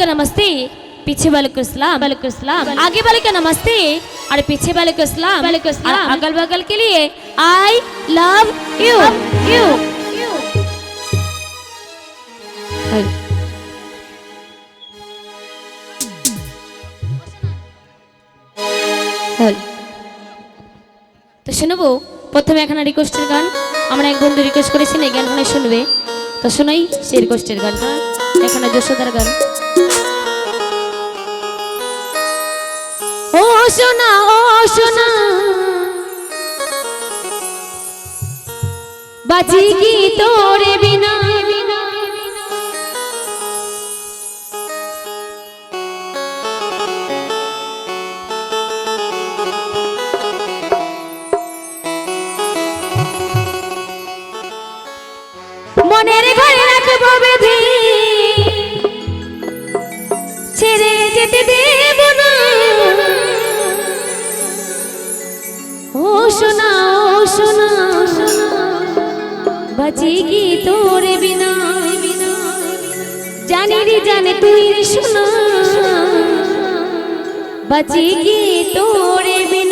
का नमस्ते पीछे वाले को सलाम वाले को सलाम आगे वाले का नमस्ते और पीछे वाले को सलाम वाले को सलाम अगल बगल के लिए आई लव यू यू তো শুনবো প্রথমে এখানে রিকোয়েস্টের গান আমরা এক বন্ধু রিকোয়েস্ট করেছেন এই গানটা শুনবে তো শোনাই সেই রিকোয়েস্টের গান হ্যাঁ এখানে যশোদার গান সোনা ও সোনা বাজি কি তোরে বিনা? মনের সোনা বাঁচি কি তোরে বিনা? জানি রে জানে তুই সোনা। বাঁচি কি তোরে বিনা?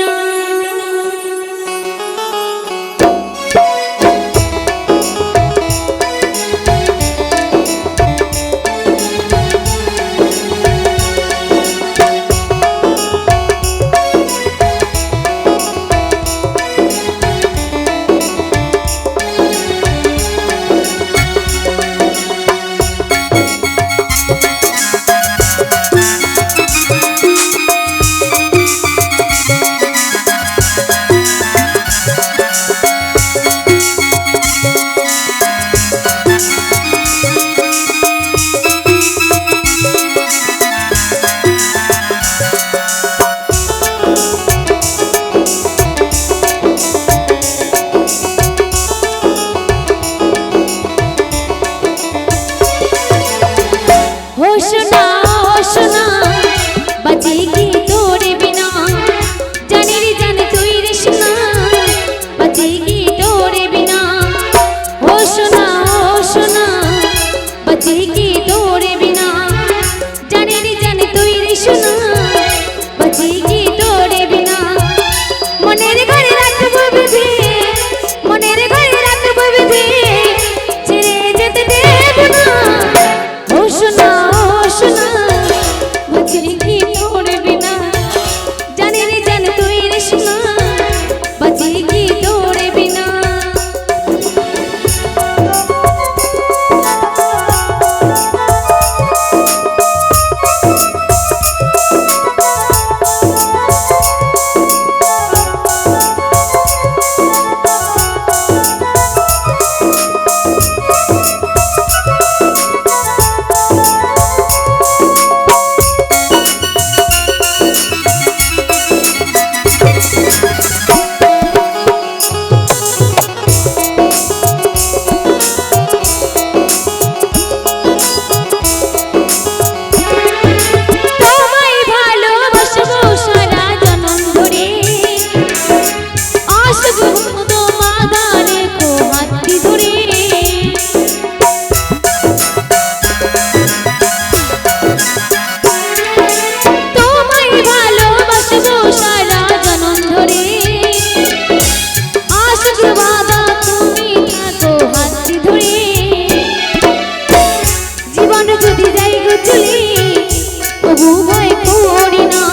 তবু ভয় করি না।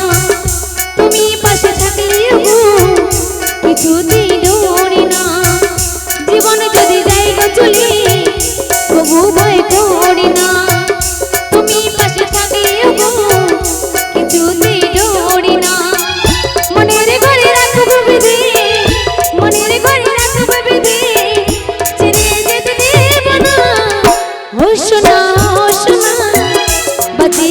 তুমি পাশে থাকলে গো কিছুতেই ডরি না। জীবন যদি যাই গো চলে, তবু ভয় করি না। তুমি পাশে থাকলে গো কিছুতেই ডরি না। মনের ঘরে রাখব বেঁধে মনের ঘরে রাখব বেঁধে ছেড়ে যেতে দেব না। ও সোনা ও সোনা বাঁচি